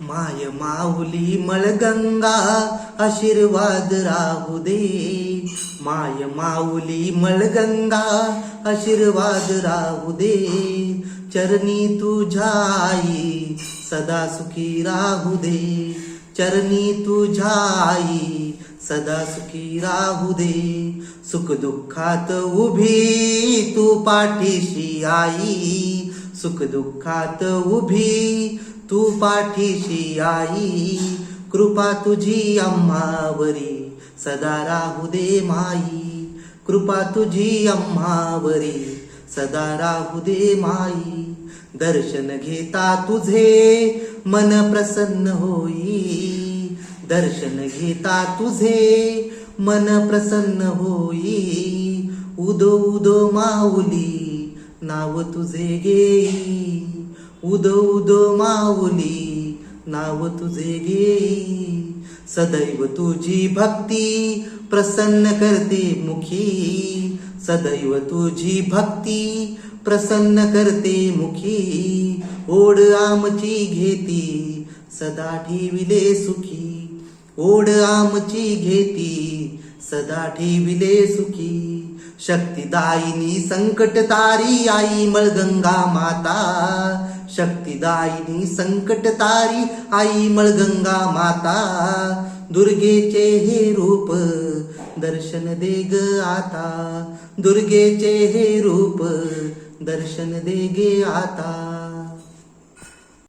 माय माऊली मळगंगा आशीर्वाद राहू दे. माय माऊली मळगंगा आशीर्वाद राहू दे. चरणी तुझ्या आई सदा सुखी राहू दे. चरणी तुझ्या आई सदा सुखी राहू दे. सुख दुःखात उभी तू पाठीशी आई. सुख दुःखात उभी तू पाठीशी आई कृपा तुझी अम्मावरी सदा राहू दे माई. कृपा तुझी अम्मावरी सदा राहू दे माई. दर्शन घेता तुझे मन प्रसन्न होई. दर्शन घेता तुझे मन प्रसन्न होई. उदो उदो माऊली नाव तुझे घेई. उद उद माऊली नाव तुझे घेई. सदैव तुझी भक्ती प्रसन्न करते मुखी. सदैव तुझी भक्ती प्रसन्न करते मुखी. ओढ आमची घेती सदा ठेविले सुखी. ओढ आमची घेती सदा ठेविले सुखी. शक्तिदायिनी संकट तारी आई मळगंगा माता. शक्तिदायिनी संकट तारी आई मळगंगा माता दुर्गेचे हे रूप दर्शन दे ग आता. दुर्गेचे हे रूप दर्शन दे गे आता.